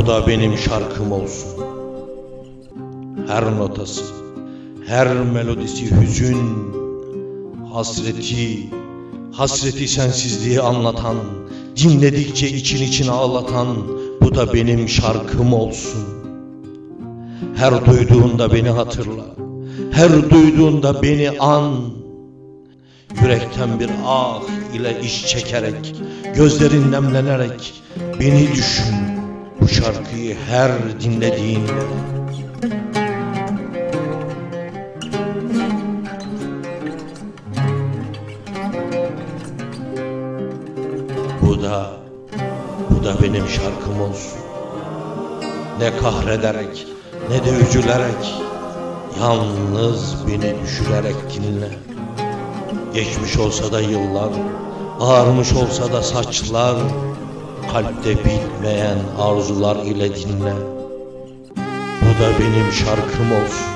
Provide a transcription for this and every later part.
Bu da benim şarkım olsun. Her notası, her melodisi hüzün, hasreti, hasreti sensizliği anlatan, dinledikçe için için ağlatan, bu da benim şarkım olsun. Her duyduğunda beni hatırla, her duyduğunda beni an. Yürekten bir ah ile iş çekerek, gözlerin nemlenerek beni düşün. Bu şarkıyı her dinlediğinde Bu da bu da benim şarkım olsun. Ne kahrederek ne de üzülerek yalnız beni düşürerek dinle. Geçmiş olsa da yıllar, ağarmış olsa da saçlar, kalpte bitmeyen arzular ile dinle. Bu da benim şarkım olsun.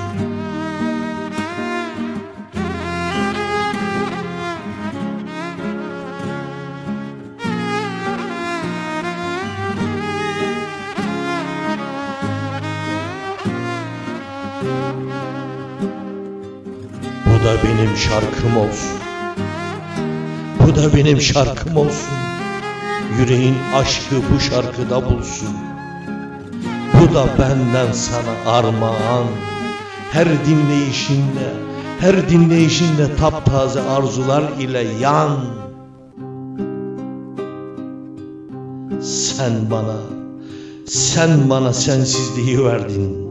Bu da benim şarkım olsun. Bu da benim şarkım olsun. Yüreğin aşkı bu şarkıda bulsun. Bu da benden sana armağan. Her dinleyişinde, her dinleyişinde taptaze arzular ile yan. Sen bana, sen bana sensizliği verdin.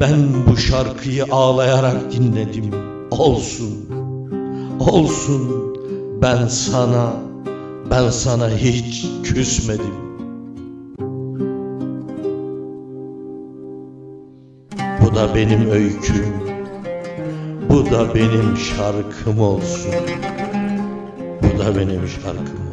Ben bu şarkıyı ağlayarak dinledim. Olsun, olsun. Ben sana, ben sana hiç küsmedim. Bu da benim öyküm. Bu da benim şarkım olsun. Bu da benim şarkım.